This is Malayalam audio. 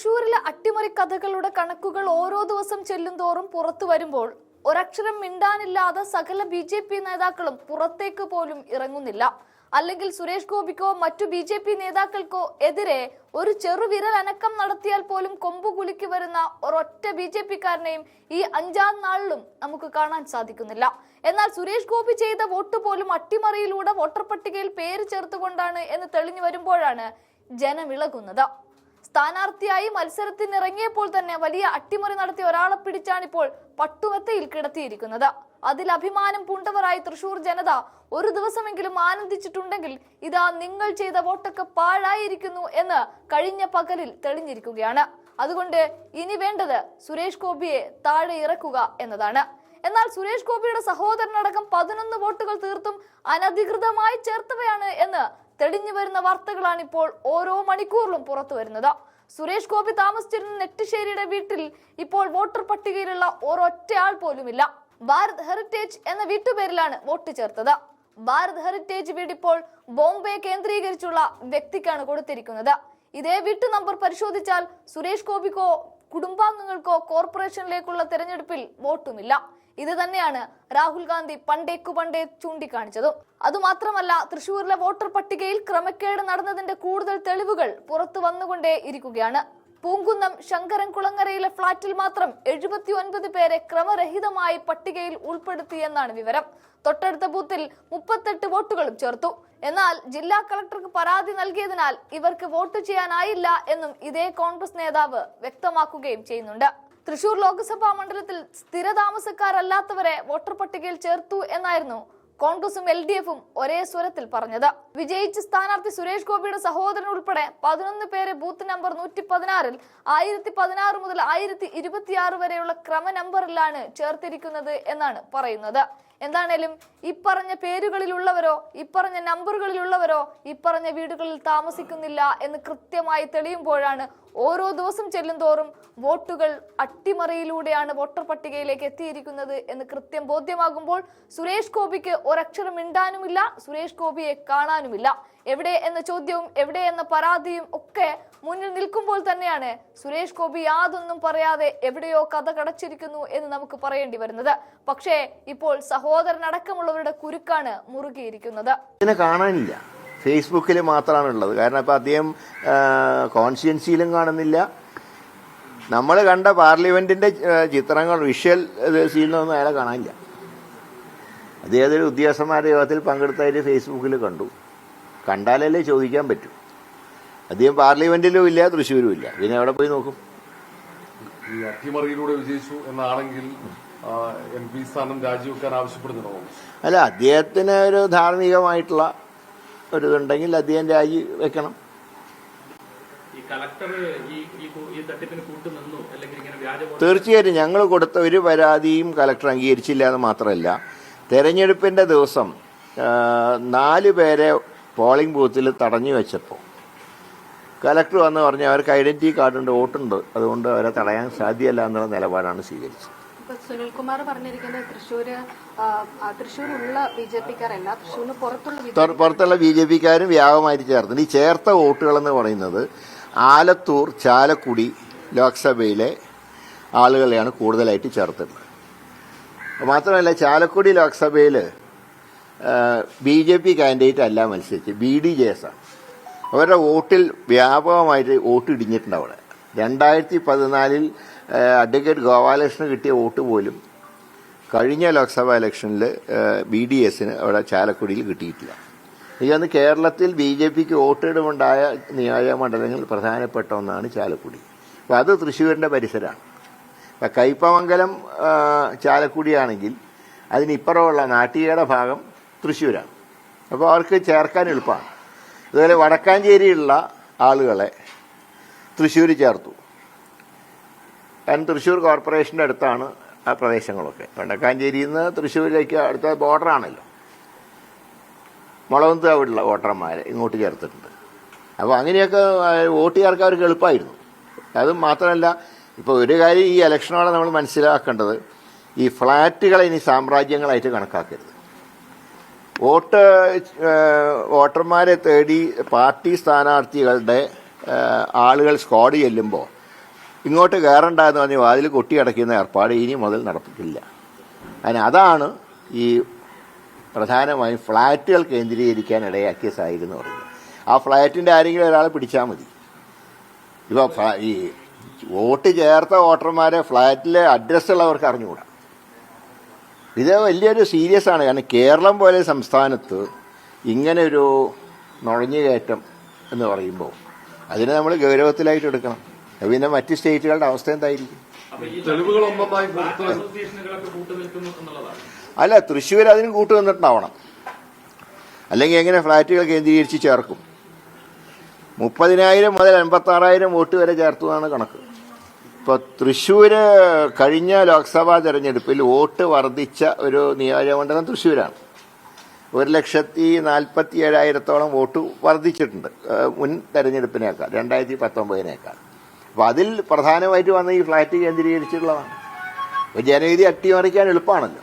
തൃശൂരിലെ അട്ടിമറി കഥകളുടെ കണക്കുകൾ ഓരോ ദിവസം ചെല്ലുന്തോറും പുറത്തു വരുമ്പോൾ ഒരക്ഷരം മിണ്ടാനില്ലാതെ സകല ബി ജെ പി നേതാക്കളും പുറത്തേക്ക് പോലും ഇറങ്ങുന്നില്ല. അല്ലെങ്കിൽ സുരേഷ് ഗോപിക്കോ മറ്റു ബി ജെ പി നേതാക്കൾക്കോ എതിരെ ഒരു ചെറുവിരൽ അനക്കം നടത്തിയാൽ പോലും കൊമ്പുകുലുക്കി വരുന്ന ഒരൊറ്റ ബി ജെ പിക്കാരനെയും ഈ അഞ്ചാം നാളിലും നമുക്ക് കാണാൻ സാധിക്കുന്നില്ല. എന്നാൽ സുരേഷ് ഗോപി ചെയ്ത വോട്ട് പോലും അട്ടിമറിയിലൂടെ വോട്ടർ പട്ടികയിൽ പേര് ചേർത്തുകൊണ്ടാണ് എന്ന് തെളിഞ്ഞു വരുമ്പോഴാണ് ജനമിളകുന്നത് സ്ഥാനാർത്ഥിയായി മത്സരത്തിനിറങ്ങിയപ്പോൾ തന്നെ വലിയ അട്ടിമറി നടത്തിയ ഒരാളെ പിടിച്ചാണ് ഇപ്പോൾ പട്ടുമെത്തയിൽ കിടത്തിയിരിക്കുന്നത്. അതിൽ അഭിമാനം പൂണ്ടവരായി തൃശൂർ ജനത ഒരു ദിവസമെങ്കിലും ആനന്ദിച്ചിട്ടുണ്ടെങ്കിൽ ഇതാ നിങ്ങൾ ചെയ്ത വോട്ടൊക്കെ പാഴായിരിക്കുന്നു എന്ന് കഴിഞ്ഞ പകലിൽ തെളിഞ്ഞിരിക്കുകയാണ്. അതുകൊണ്ട് ഇനി വേണ്ടത് സുരേഷ് ഗോപിയെ താഴെ ഇറക്കുക എന്നതാണ്. എന്നാൽ സുരേഷ് ഗോപിയുടെ സഹോദരനടക്കം പതിനൊന്ന് വോട്ടുകൾ തീർത്തും അനധികൃതമായി ചേർത്തവയാണ് എന്ന് തെളിഞ്ഞു വരുന്ന വാർത്തകളാണ് ഇപ്പോൾ ഓരോ മണിക്കൂറിലും പുറത്തു വരുന്നത്. സുരേഷ് ഗോപി താമസിച്ചിരുന്ന നെട്ടിശ്ശേരിയുടെ വീട്ടിൽ ഇപ്പോൾ വോട്ടർ പട്ടികയിലുള്ള ഒരൊറ്റയാൾ പോലുമില്ല. ഭാരത് ഹെറിറ്റേജ് എന്ന വീട്ടുപേരിലാണ് വോട്ട് ചേർത്തത്. ഭാരത് ഹെറിറ്റേജ് വീട് ഇപ്പോൾ ബോംബെ കേന്ദ്രീകരിച്ചുള്ള വ്യക്തിക്കാണ് കൊടുത്തിരിക്കുന്നത്. ഇതേ വീട്ടു നമ്പർ പരിശോധിച്ചാൽ സുരേഷ് ഗോപിക്കോ കുടുംബാംഗങ്ങൾക്കോ കോർപ്പറേഷനിലേക്കുള്ള തെരഞ്ഞെടുപ്പിൽ വോട്ടുമില്ല. ഇത് തന്നെയാണ് രാഹുൽ ഗാന്ധി പണ്ടേക്കു പണ്ടേ ചൂണ്ടിക്കാണിച്ചതും. അതുമാത്രമല്ല തൃശൂരിലെ വോട്ടർ പട്ടികയിൽ ക്രമക്കേട് നടന്നതിന്റെ കൂടുതൽ തെളിവുകൾ പുറത്തു വന്നുകൊണ്ടേ ഇരിക്കുകയാണ്. പൂങ്കുന്നം ശങ്കരൻകുളങ്ങരയിലെ ഫ്ളാറ്റിൽ മാത്രം എഴുപത്തി ഒൻപത് പേരെ ക്രമരഹിതമായി പട്ടികയിൽ ഉൾപ്പെടുത്തിയെന്നാണ് വിവരം. തൊട്ടടുത്ത ബൂത്തിൽ മുപ്പത്തെട്ട് വോട്ടുകളും ചേർത്തു. എന്നാൽ ജില്ലാ കളക്ടർക്ക് പരാതി നൽകിയതിനാൽ ഇവർക്ക് വോട്ട് ചെയ്യാനായില്ല എന്നും ഇതേ കോൺഗ്രസ് നേതാവ് വ്യക്തമാക്കുകയും ചെയ്യുന്നുണ്ട്. തൃശൂർ ലോക്സഭാ മണ്ഡലത്തിൽ സ്ഥിരതാമസക്കാരല്ലാത്തവരെ വോട്ടർ പട്ടികയിൽ ചേർത്തു എന്നായിരുന്നു കോൺഗ്രസും എൽ ഡി എഫും ഒരേ സ്വരത്തിൽ പറഞ്ഞത്. വിജയിച്ച സ്ഥാനാർത്ഥി സുരേഷ് ഗോപിയുടെ സഹോദരൻ ഉൾപ്പെടെ പതിനൊന്ന് പേരെ ബൂത്ത് നമ്പർ നൂറ്റി പതിനാറിൽ ആയിരത്തി പതിനാറ് മുതൽ ആയിരത്തി ഇരുപത്തിയാറ് വരെയുള്ള ക്രമ നമ്പറിലാണ് ചേർത്തിരിക്കുന്നത് എന്നാണ് പറയുന്നത്. എന്താണേലും ഇപ്പറഞ്ഞ പേരുകളിലുള്ളവരോ ഇപ്പറഞ്ഞ നമ്പറുകളിലുള്ളവരോ ഇപ്പറഞ്ഞ വീടുകളിൽ താമസിക്കുന്നില്ല എന്ന് കൃത്യമായി തെളിയുമ്പോഴാണ് ഓരോ ദിവസം ചെല്ലുന്തോറും വോട്ടുകൾ അട്ടിമറിയിലൂടെയാണ് വോട്ടർ പട്ടികയിലേക്ക് എത്തിയിരിക്കുന്നത് എന്ന് കൃത്യം ബോധ്യമാകുമ്പോൾ സുരേഷ് ഗോപിക്ക് ഒരക്ഷരം മിണ്ടാനുമില്ല സുരേഷ് ഗോപിയെ കാണാനുമില്ല. എവിടെ എന്ന ചോദ്യവും എവിടെ എന്ന പരാതിയും ഒക്കെ മുന്നിൽ നിൽക്കുമ്പോൾ തന്നെയാണ് സുരേഷ് ഗോപി യാതൊന്നും പറയാതെ എവിടെയോ കഥ കടച്ചിരിക്കുന്നു എന്ന് നമുക്ക് പറയേണ്ടി വരുന്നത്. പക്ഷേ ഇപ്പോൾ സഹോദരനടക്കമുള്ളവരുടെ കുരുക്കാണ് മുറുകിയിരിക്കുന്നത്. കാണാനില്ല. ഫേസ്ബുക്കിൽ മാത്രമാണ് ഉള്ളത് കാരണം ഇപ്പം അദ്ദേഹം കോൺഷ്യൻസിയിലും കാണുന്നില്ല. നമ്മൾ കണ്ട പാർലമെന്റിന്റെ ചിത്രങ്ങൾ വിഷ്വൽ സീനൊന്നും അയാളെ കാണാനില്ല. അദ്ദേഹത്തിന് ഉദ്യോഗസ്ഥന്മാരുടെ യോഗത്തിൽ പങ്കെടുത്തതിൽ ഫേസ്ബുക്കിൽ കണ്ടു. കണ്ടാലല്ലേ ചോദിക്കാൻ പറ്റൂ. അദ്ദേഹം പാർലമെന്റിലും ഇല്ല തൃശ്ശൂരും ഇല്ല. പിന്നെ എവിടെ പോയി നോക്കും? ഈ അട്ടിമറിയിലൂടെ വിജയിച്ചു എന്നാണെങ്കിൽ എം പി സ്ഥാനം രാജിവെക്കാൻ ആവശ്യപ്പെടുന്നുണ്ടോ? അല്ല അദ്ദേഹത്തിന് ഒരു ധാർമ്മികമായിട്ടുള്ള ഒരു ഇതുണ്ടെങ്കിൽ അദ്ദേഹം രാജി വെക്കണം. തീർച്ചയായിട്ടും ഞങ്ങൾ കൊടുത്ത ഒരു പരാതിയും കലക്ടർ അംഗീകരിച്ചില്ല എന്ന് മാത്രമല്ല. തെരഞ്ഞെടുപ്പിന്റെ ദിവസം നാല് പേരെ പോളിംഗ് ബൂത്തിൽ തടഞ്ഞു വെച്ചപ്പോൾ കലക്ടർ വന്ന് പറഞ്ഞ് അവർക്ക് ഐഡന്റിറ്റി കാർഡുണ്ട് വോട്ടുണ്ട്. അതുകൊണ്ട് അവരെ തടയാൻ സാധ്യമല്ല എന്നുള്ള നിലപാടാണ് സ്വീകരിച്ചത്. ഇപ്പൊ സുനിൽകുമാർ പറഞ്ഞിരിക്കുന്നത് തൃശ്ശൂര് തൃശ്ശൂരുള്ള ബി ജെ പിക്കാരല്ല തൃശ്ശൂരിന് പുറത്തുള്ള പുറത്തുള്ള ബി ജെ പിക്കാരും വ്യാപകമായിട്ട് ചേർത്തിട്ടുണ്ട് ഈ ചേർത്ത വോട്ടുകളെന്ന് പറയുന്നത് ആലത്തൂർ ചാലക്കുടി ലോക്സഭയിലെ ആളുകളെയാണ് കൂടുതലായിട്ട് ചേർത്തത്. മാത്രമല്ല ചാലക്കുടി ലോക്സഭയിൽ ബി ജെ പി കാൻഡിഡേറ്റ് അല്ല മത്സരിച്ച് ബി ഡി ജെ എസ് ആണ്. അവരുടെ വോട്ടിൽ വ്യാപകമായിട്ട് വോട്ട് ഇടിഞ്ഞിട്ടുണ്ട് അവിടെ. രണ്ടായിരത്തി പതിനാലിൽ അഡ്വക്കേറ്റ് ഗോപാലകൃഷ്ണന് കിട്ടിയ വോട്ട് പോലും കഴിഞ്ഞ ലോക്സഭാ ഇലക്ഷനിൽ ബി ഡി എസിന് അവിടെ ചാലക്കുടിയിൽ കിട്ടിയിട്ടില്ല. എനിക്കന്ന് കേരളത്തിൽ ബി ജെ പിക്ക് വോട്ടിടുമുണ്ടായ നിയോജക മണ്ഡലങ്ങളിൽ പ്രധാനപ്പെട്ട ഒന്നാണ് ചാലക്കുടി. അപ്പോൾ അത് തൃശ്ശൂരിന്റെ പരിസരമാണ്. അപ്പം കയ്പമംഗലം ചാലക്കുടിയാണെങ്കിൽ അതിനിപ്പുറമുള്ള നാട്ടികയുടെ ഭാഗം തൃശ്ശൂരാണ്. അപ്പോൾ അവർക്ക് ചേർക്കാൻ എളുപ്പമാണ്. അതുപോലെ വടക്കാഞ്ചേരിയിലുള്ള ആളുകളെ തൃശ്ശൂർ ചേർത്തു. കാരണം തൃശ്ശൂർ കോർപ്പറേഷന്റെ അടുത്താണ് ആ പ്രദേശങ്ങളൊക്കെ. വടക്കാഞ്ചേരിയിൽ നിന്ന് തൃശ്ശൂരിലേക്ക് അടുത്ത ബോർഡറാണല്ലോ. മുളകുന്ത് അവിടെയുള്ള വോട്ടർമാരെ ഇങ്ങോട്ട് ചേർത്തിട്ടുണ്ട്. അപ്പോൾ അങ്ങനെയൊക്കെ വോട്ട് ചേർക്കാൻ അവർക്ക് എളുപ്പമായിരുന്നു അതും മാത്രമല്ല ഇപ്പോൾ ഒരു കാര്യം ഈ ഇലക്ഷനോടെ നമ്മൾ മനസ്സിലാക്കേണ്ടത് ഈ ഫ്ലാറ്റുകളെ ഇനി സാമ്രാജ്യങ്ങളായിട്ട് കണക്കാക്കരുത്. വോട്ട് വോട്ടർമാരെ തേടി പാർട്ടി സ്ഥാനാർത്ഥികളുടെ ആളുകൾ സ്ക്വാഡ് ചെല്ലുമ്പോൾ ഇങ്ങോട്ട് കയറണ്ട എന്ന് പറഞ്ഞ് വാതിൽ കൊട്ടിയടയ്ക്കുന്ന ഏർപ്പാട് ഇനി മുതൽ നടപ്പിക്കില്ല അതിന് അതാണ് ഈ പ്രധാനമായും ഫ്ലാറ്റുകൾ കേന്ദ്രീകരിക്കാൻ ഇടയാക്കിയ സാഹചര്യം എന്ന് പറയുന്നത്. ആ ഫ്ലാറ്റിന്റെ ആരെങ്കിലും ഒരാളെ പിടിച്ചാൽ മതി. ഇപ്പോൾ ഈ വോട്ട് ചേർത്ത വോട്ടർമാരെ ഫ്ലാറ്റിലെ അഡ്രസ്സുള്ളവർക്ക് അറിഞ്ഞുകൂടാ. ഇത് വലിയൊരു സീരിയസ് ആണ്. കാരണം കേരളം പോലെ സംസ്ഥാനത്ത് ഇങ്ങനെ ഒരു നുഴഞ്ഞുകയറ്റം എന്ന് പറയുമ്പോൾ അതിനെ നമ്മൾ ഗൗരവത്തിലായിട്ട് എടുക്കണം. പിന്നെ മറ്റ് സ്റ്റേറ്റുകളുടെ അവസ്ഥ എന്തായിരിക്കും? അല്ല തൃശ്ശൂർ അതിനും കൂട്ടു നിന്നിട്ടുണ്ടാവണം. അല്ലെങ്കിൽ എങ്ങനെ ഫ്ലാറ്റുകൾ കേന്ദ്രീകരിച്ച് ചേർക്കും? മുപ്പതിനായിരം മുതൽ എൺപത്താറായിരം വോട്ട് വരെ ചേർത്തു എന്നാണ് കണക്ക്. ഇപ്പോൾ തൃശ്ശൂർ കഴിഞ്ഞ ലോക്സഭാ തെരഞ്ഞെടുപ്പിൽ വോട്ട് വർദ്ധിച്ച ഒരു നിയോജകമണ്ഡലം തൃശ്ശൂരാണ്. ഒരു ലക്ഷത്തി നാൽപ്പത്തി ഏഴായിരത്തോളം വോട്ട് വർദ്ധിച്ചിട്ടുണ്ട് മുൻ തെരഞ്ഞെടുപ്പിനേക്കാൾ രണ്ടായിരത്തി പത്തൊമ്പതിനേക്കാൾ. അപ്പോൾ അതിൽ പ്രധാനമായിട്ട് വന്ന ഈ ഫ്ലാറ്റ് കേന്ദ്രീകരിച്ചിട്ടുള്ളതാണ്. അപ്പോൾ ജനവിധി അട്ടിമറിക്കാൻ എളുപ്പമാണല്ലോ.